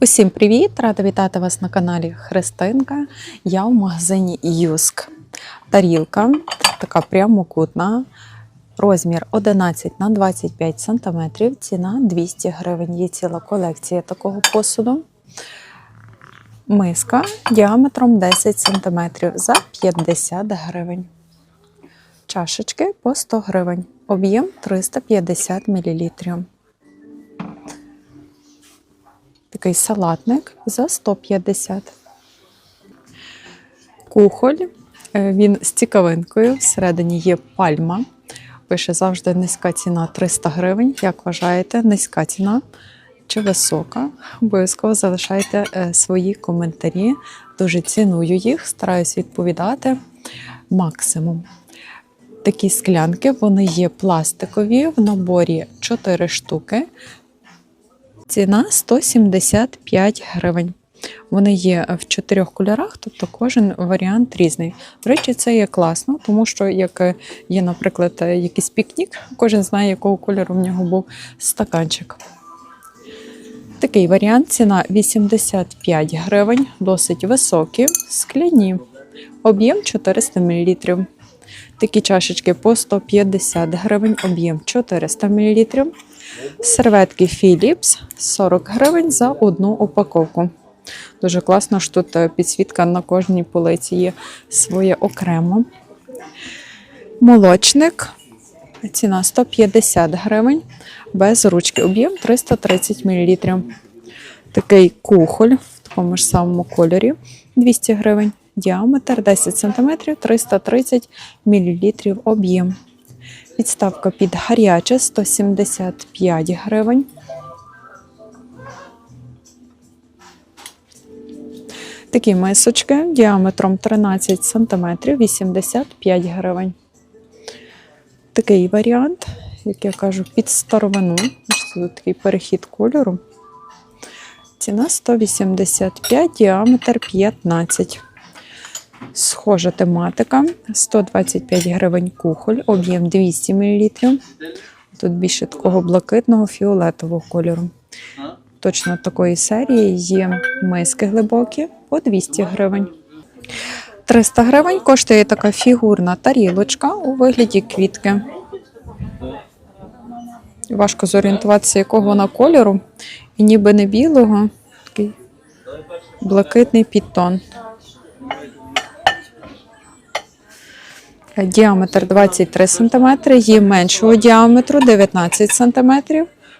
Усім привіт! Рада вітати вас на каналі Христинка. Я в магазині Юск. Тарілка така прямокутна. Розмір 11 на 25 см, ціна 200 гривень. Є ціла колекція такого посуду. Миска діаметром 10 см за 50 гривень. Чашечки по 100 гривень. Об'єм 350 мл. Такий салатник за 150. Кухоль. Е, Він з цікавинкою. Всередині є пальма. Пише завжди низька ціна 300 гривень. Як вважаєте, низька ціна чи висока? Обов'язково залишайте е, свої коментарі. Дуже ціную їх, стараюсь відповідати максимум. Такі склянки вони є пластикові в наборі 4 штуки. Ціна 175 гривень. Вони є в чотирьох кольорах, тобто кожен варіант різний. До речі, це є класно, тому що як є, наприклад, якийсь пікнік, кожен знає, якого кольору в нього був стаканчик. Такий варіант ціна 85 гривень, досить високі, скляні. Об'єм 400 мл. Такі чашечки по 150 гривень, об'єм 400 мл. Серветки Philips 40 гривень за одну упаковку. Дуже класно, що тут е, підсвітка на кожній полиці є своє окремо. Молочник. Ціна 150 гривень. Без ручки. Об'єм 330 мл. Такий кухоль в такому ж самому кольорі 200 гривень. Діаметр 10 см, 330 мл об'єм. Підставка під гаряче 175 гривень. Такі мисочки діаметром 13 см 85 гривень. Такий варіант, як я кажу, під старовину. Тут такий перехід кольору. Ціна 185, діаметр 15. Схожа тематика. 125 гривень кухоль, об'єм 200 мл. Тут більше такого блакитного фіолетового кольору. Точно такої серії є миски глибокі по 200 гривень. 300 гривень коштує така фігурна тарілочка у вигляді квітки. Важко зорієнтуватися, якого вона кольору. І ніби не білого, такий блакитний підтон. Діаметр 23 см, є меншого діаметру 19 см,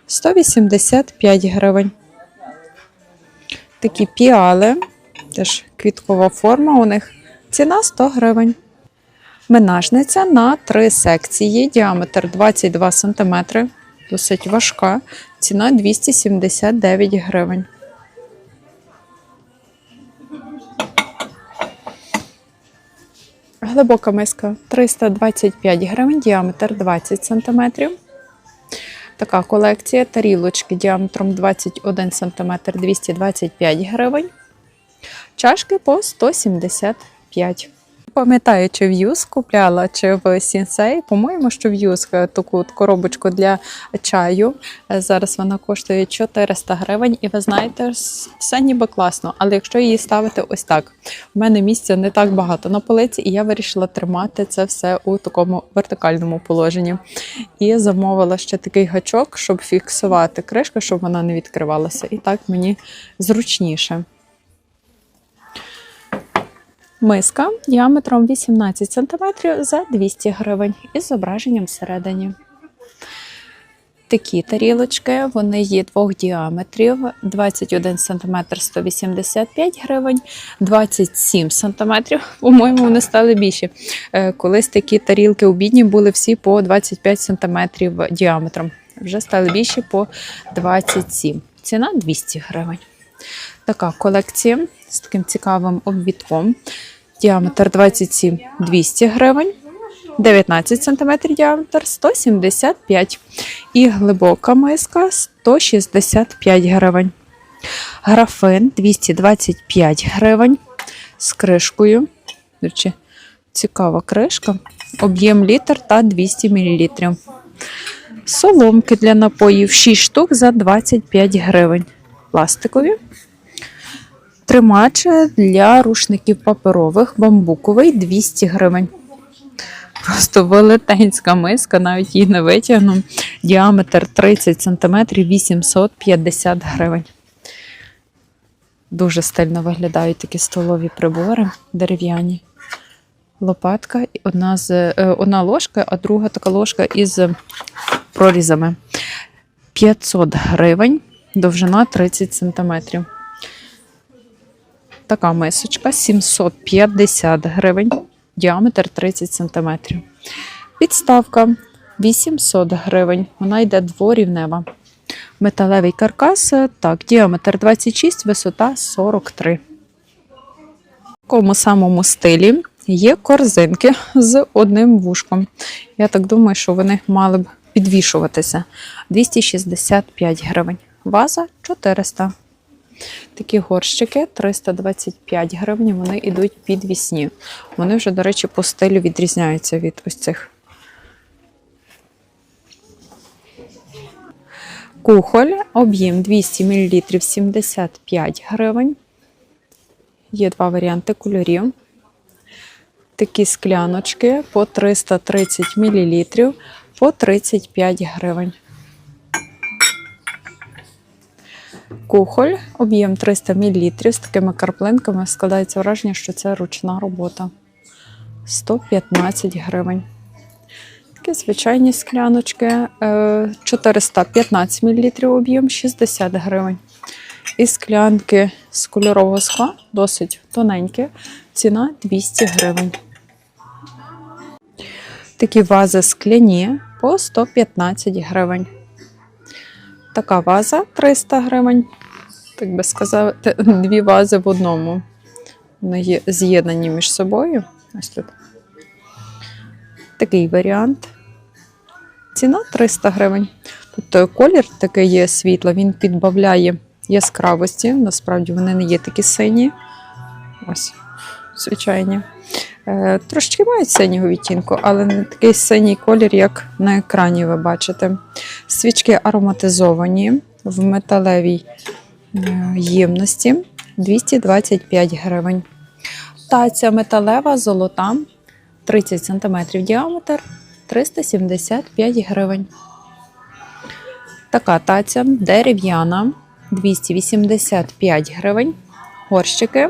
185 гривень. Такі піали, теж квіткова форма у них. Ціна 100 гривень. Менажниця на три секції, діаметр 22 см, досить важка. Ціна 279 гривень. Глибока миска 325 гривень, діаметр 20 см. Така колекція тарілочки діаметром 21 см 225 гривень. Чашки по 175 Пам'ятаю, чи в Юз купляла, чи в Сінсей. По-моєму, що в Юз таку коробочку для чаю. Е, Зараз вона коштує 400 гривень, і ви знаєте, все ніби класно. Але якщо її ставити ось так, в мене місця не так багато на полиці, і я вирішила тримати це все у такому вертикальному положенні. І замовила ще такий гачок, щоб фіксувати кришку, щоб вона не відкривалася. І так мені зручніше. Миска діаметром 18 см за 200 гривень із зображенням всередині. Такі тарілочки, вони є двох діаметрів: 21 см 185 гривень, 27 см. По-моєму, вони стали більші. Е, Колись такі тарілки обідні були всі по 25 см діаметром. Вже стали більші по 27. Ціна 200 гривень. Така колекція з таким цікавим обвітком. Діаметр 27 200 гривень, 19 см діаметр 175 І глибока миска 165 гривень. Графин 225 гривень з кришкою. Речі, цікава кришка. Об'єм літр та 200 мл. Соломки для напоїв 6 штук за 25 гривень. Пластикові. Тримач для рушників паперових, бамбуковий 200 гривень. Просто велетенська миска, навіть її не витягну. Діаметр 30 см 850 гривень. Дуже стильно виглядають такі столові прибори дерев'яні. Лопатка, одна, з, е, одна ложка, а друга така ложка із прорізами. 500 гривень, довжина 30 см. Така мисочка 750 гривень, діаметр 30 см. Підставка 800 гривень. Вона йде дворівнева. Металевий каркас, так, діаметр 26, висота 43. В такому самому стилі є корзинки з одним вушком. Я так думаю, що вони мали б підвішуватися. 265 гривень. Ваза 400. Такі горщики 325 гривень, вони йдуть підвісні. Вони вже, до речі, по стилю відрізняються від ось цих. Кухоль, об'єм 200 мл 75 гривень. Є два варіанти кольорів. Такі скляночки по 330 мл по 35 гривень. Кухоль, об'єм 300 мл з такими карплинками. Складається враження, що це ручна робота. 115 гривень. Такі звичайні скляночки. е, 415 мл об'єм, 60 гривень. І склянки з кольорового скла, досить тоненькі. Ціна 200 гривень. Такі вази скляні по 115 гривень. Така ваза 300 гривень. Так би сказати, дві вази в одному. Вони є з'єднані між собою. Ось тут. Такий варіант. Ціна 300 гривень. Тут е, колір такий є світло, він підбавляє яскравості. Насправді вони не є такі сині. Ось, звичайні. Е, Трошечки мають синього відтінку, але не такий синій колір, як на екрані ви бачите. Свічки ароматизовані в металевій е, ємності 225 гривень. Таця металева золота 30 см діаметр 375 гривень. Така таця дерев'яна 285 гривень. Горщики.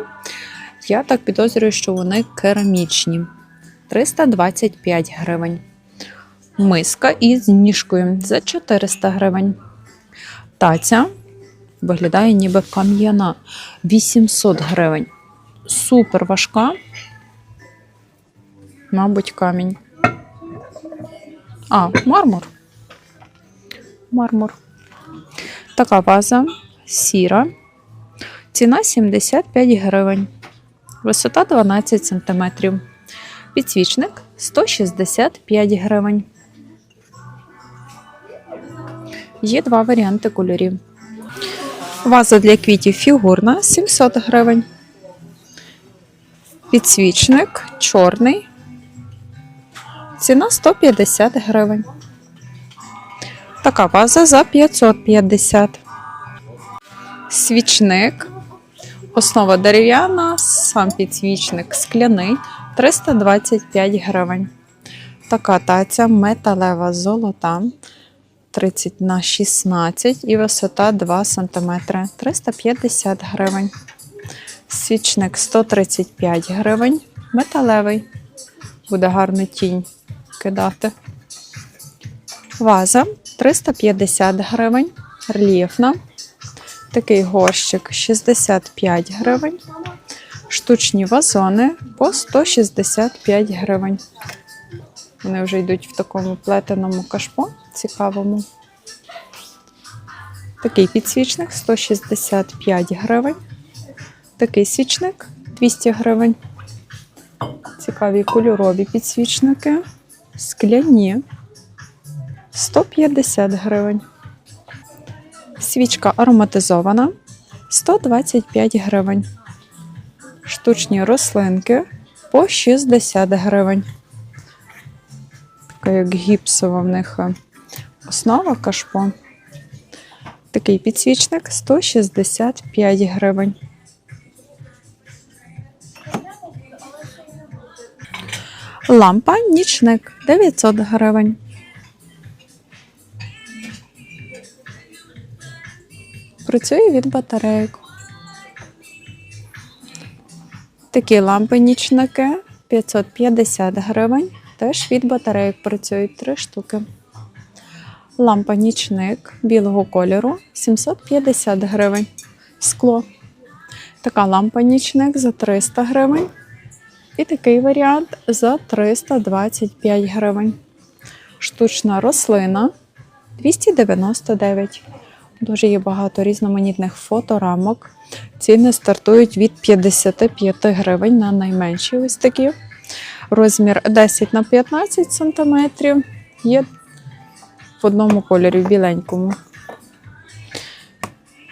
Я так підозрюю, що вони керамічні 325 гривень. Миска із ніжкою за 400 гривень. Таця виглядає ніби кам'яна 800 гривень. Супер важка. Мабуть, камінь. А, мармур. Мармур. Така ваза сіра. Ціна 75 гривень. Висота 12 см. Підсвічник 165 гривень. Є два варіанти кольорів. Ваза для квітів фігурна 700 гривень. Підсвічник чорний. Ціна 150 гривень. Така ваза за 550. Свічник. Основа дерев'яна, сам підсвічник скляний 325 гривень. Така таця металева золота 30 на 16 і висота 2 см 350 гривень. Свічник 135 гривень. Металевий. Буде гарну тінь кидати. Ваза 350 гривень. Рельєфна. Такий горщик 65 гривень. Штучні вазони по 165 гривень. Вони вже йдуть в такому плетеному кашпо цікавому. Такий підсвічник 165 гривень. Такий свічник 200 гривень. Цікаві кольорові підсвічники. Скляні 150 гривень. Свічка ароматизована 125 гривень. Штучні рослинки по 60 гривень. Така як гіпсова в них е, основа кашпо. Такий підсвічник 165 гривень. Лампа нічник 900 гривень. Працює від батарейок. Такі лампи нічники 550 гривень. Теж від батарейок працюють 3 штуки. Лампа нічник білого кольору 750 гривень. Скло. Така лампа нічник за 300 гривень. І такий варіант за 325 гривень. Штучна рослина 299. Дуже є багато різноманітних фоторамок. Ціни стартують від 55 гривень на найменші ось такі. Розмір 10 на 15 см. Є в одному кольорі, в біленькому.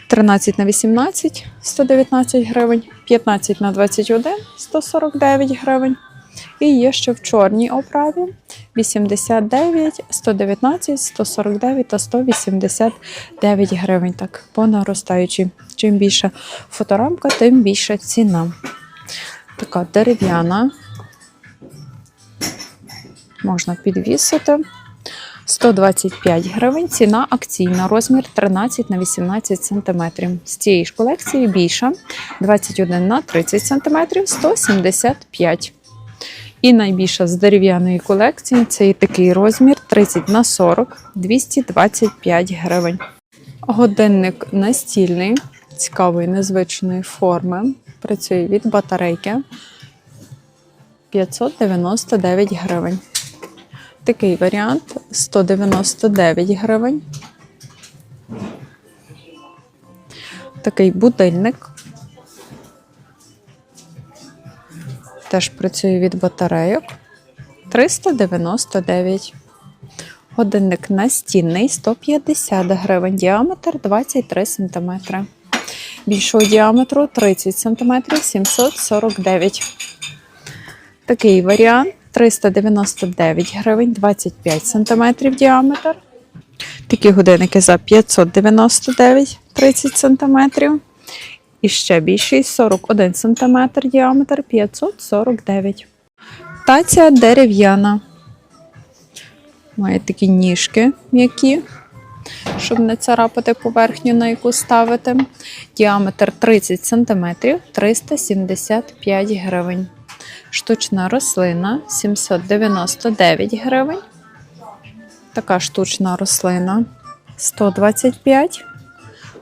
13 на 18 119 гривень, 15 на 21 149 гривень. І є ще в чорній оправі 89, 119, 149 та 189 гривень. Так, по наростаючій. Чим більше фоторамка, тим більша ціна. Така дерев'яна. Можна підвісити. 125 гривень, ціна акційна, розмір 13 на 18 см. З цієї ж колекції більша 21 на 30 см 175 І найбільша з дерев'яної колекції це і такий розмір 30 на 40 225 гривень. Годинник настільний, цікавої незвичної форми. Працює від батарейки 599 гривень. Такий варіант 199 гривень. Такий будильник. Теж працює від батарейок. 399. Годинник настінний 150 гривень. Діаметр 23 см. Більшого діаметру 30 см 749. Такий варіант 399 гривень, 25 см діаметр. Такі годинники за 599 30 см. І ще більший 41 см діаметр 549. Таця дерев'яна. Має такі ніжки м'які, щоб не царапати поверхню, на яку ставити. Діаметр 30 см 375 гривень. Штучна рослина 799 гривень. Така штучна рослина 125.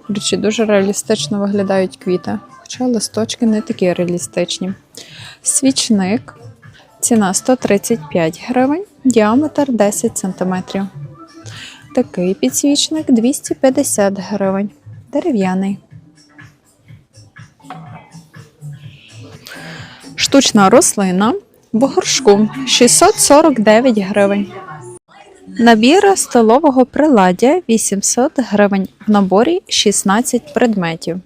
До речі, дуже реалістично виглядають квіти, хоча листочки не такі реалістичні. Свічник. Ціна 135 гривень, діаметр 10 см. Такий підсвічник 250 гривень. Дерев'яний. Штучна рослина в горшку 649 гривень. Набір столового приладдя 800 гривень. В наборі 16 предметів.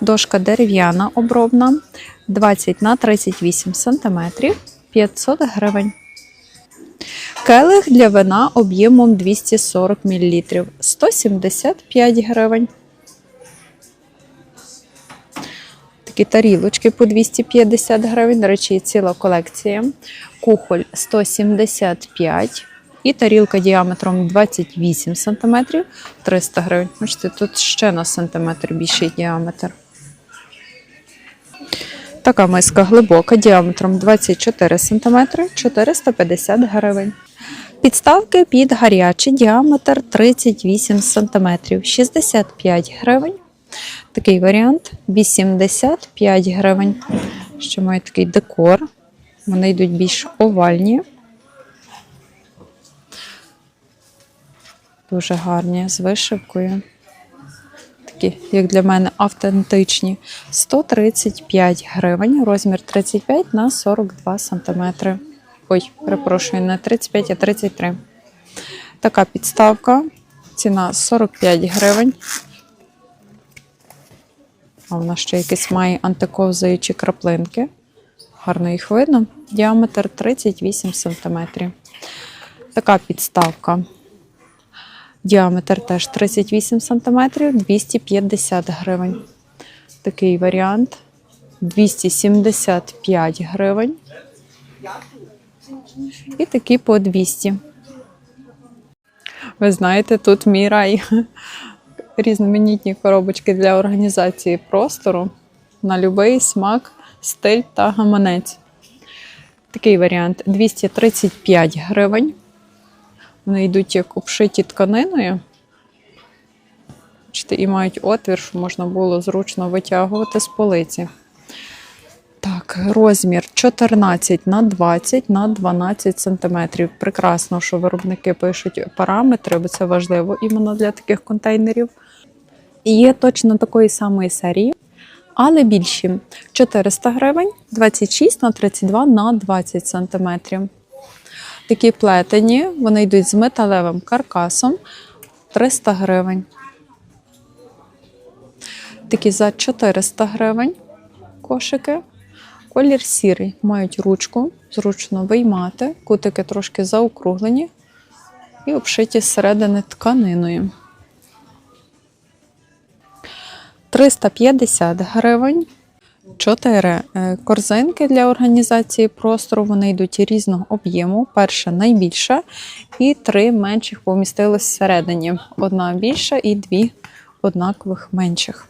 Дошка дерев'яна обробна 20 на 38 см 500 гривень. Келих для вина об'ємом 240 мл 175 гривень. Такі тарілочки по 250 гривень. До речі, ціла колекція. Кухоль 175 і тарілка діаметром 28 см 300 гривень. Бачите, тут ще на сантиметр більший діаметр. Така миска глибока діаметром 24 см 450 гривень. Підставки під гарячий діаметр 38 см 65 гривень. Такий варіант 85 гривень. Ще має такий декор. Вони йдуть більш овальні. Дуже гарні з вишивкою. Такі, як для мене, автентичні. 135 гривень, розмір 35 на 42 сантиметри. Ой, перепрошую, не 35, а 33. Така підставка. Ціна 45 гривень. А вона ще якісь має антиковзаючі краплинки. гарно їх видно. Діаметр 38 см. Така підставка. Діаметр теж 38 см, 250 гривень. Такий варіант 275 гривень. І такі по 200. Ви знаєте, тут мій рай. Різноманітні коробочки для організації простору на будь-який смак, стиль та гаманець. Такий варіант 235 гривень. Вони йдуть як обшиті тканиною. Бачите, і мають отвір, щоб можна було зручно витягувати з полиці. Так, розмір 14 на 20 на 12 см. Прекрасно, що виробники пишуть параметри, бо це важливо іменно для таких контейнерів. Є точно такої самої серії, але більші 400 гривень, 26 на 32 на 20 см. Такі плетені, вони йдуть з металевим каркасом 300 гривень. Такі за 400 гривень кошики. Колір сірий, мають ручку, зручно виймати, кутики трошки заокруглені і обшиті зсередини тканиною. 350 гривень. Чотири е, корзинки для організації простору. Вони йдуть різного об'єму. Перша найбільша, і три менших помістились всередині. Одна більша і дві однакових менших.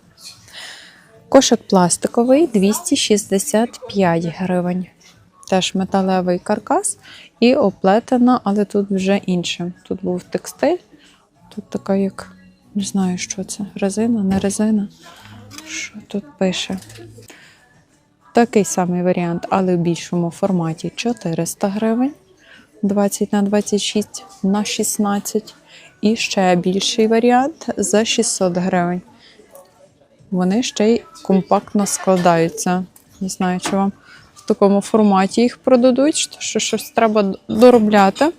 Кошик пластиковий 265 гривень. Теж металевий каркас і оплетена, але тут вже інше. Тут був текстиль, тут така як, не знаю, що це, резина, не резина. Що тут пише? Такий самий варіант, але в більшому форматі 400 гривень, 20 на 26 на 16. І ще більший варіант за 600 гривень. Вони ще й компактно складаються. Не знаю, чи вам в такому форматі їх продадуть, що щось треба доробляти.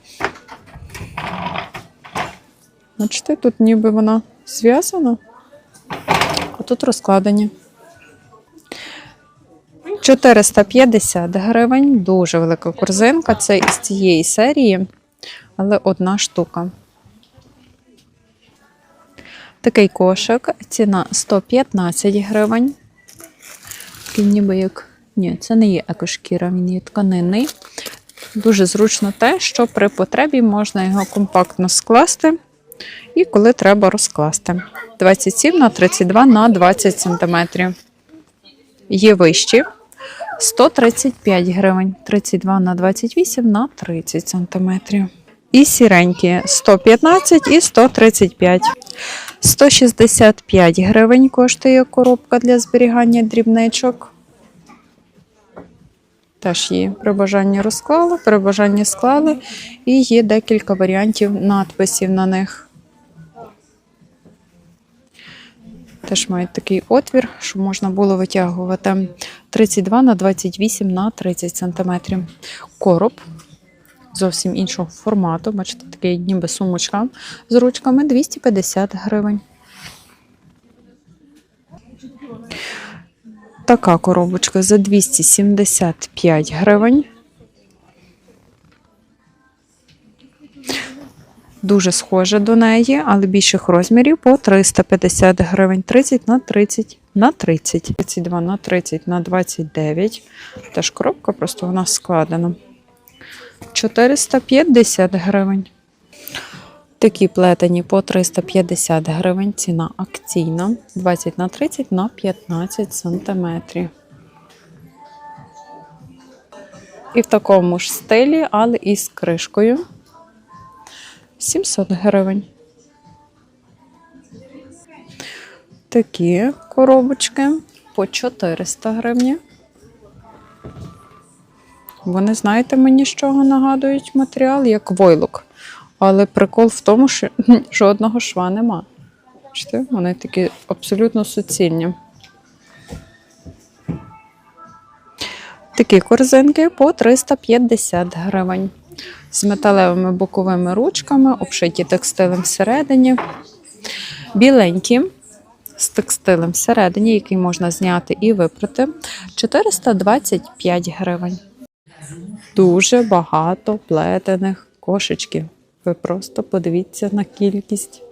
Бачите, тут ніби вона зв'язана, а тут розкладені. 450 гривень, дуже велика корзинка. Це із цієї серії, але одна штука. Такий кошик, ціна 115 гривень. Такий ніби як. Ні, це не є екошкіра, він є тканинний. Дуже зручно те, що при потребі можна його компактно скласти і коли треба розкласти. 27 на 32 на 20 см. Є вищі 135 гривень, 32 на 28 на 30 см. І сіренькі 115 і 135. 165 гривень коштує коробка для зберігання дрібничок. Теж її при бажанні розклали, при бажанні склали, і є декілька варіантів надписів на них. Теж мають такий отвір, щоб можна було витягувати 32 на 28 на 30 см. Короб зовсім іншого формату. Бачите, такий ніби сумочка з ручками 250 гривень. Така коробочка за 275 гривень. Дуже схоже до неї, але більших розмірів по 350 гривень. 30 на 30 на 30. 32 на 30 на 29. Теж коробка, просто вона складена. 450 гривень. Такі плетені по 350 гривень. Ціна акційна. 20 на 30 на 15 сантиметрів. І в такому ж стилі, але із кришкою. 700 гривень. Такі коробочки по 400 гривень. Вони, знаєте, мені з чого нагадують матеріал, як войлок. Але прикол в тому, що жодного шва нема. Бачите, вони такі абсолютно суцільні. Такі корзинки по 350 гривень. З металевими боковими ручками, обшиті текстилем всередині. Біленькі з текстилем всередині, який можна зняти і випрати. 425 гривень. Дуже багато плетених кошечків. Ви просто подивіться на кількість.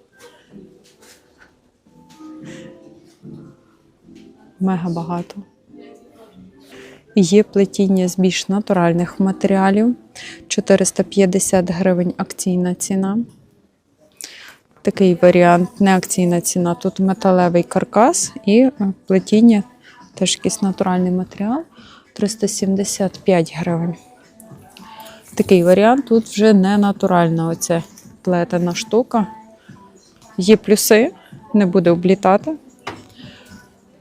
Мега багато. Є плетіння з більш натуральних матеріалів. 450 гривень акційна ціна. Такий варіант, не акційна ціна. Тут металевий каркас і е, плетіння, теж якийсь натуральний матеріал. 375 гривень. Такий варіант. Тут вже не натуральна оця плетена штука. Є плюси, не буде облітати.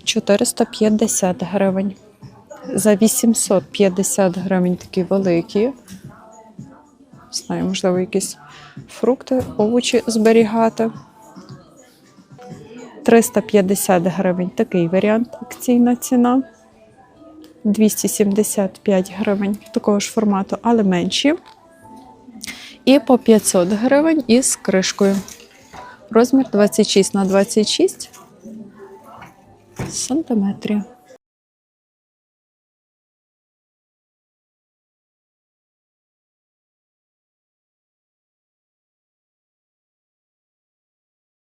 450 гривень. За 850 гривень такі великі. Знаю, можливо, якісь фрукти, овочі зберігати. 350 гривень такий варіант, акційна ціна. 275 гривень такого ж формату, але менші. І по 500 гривень із кришкою. Розмір 26 на 26 сантиметрів.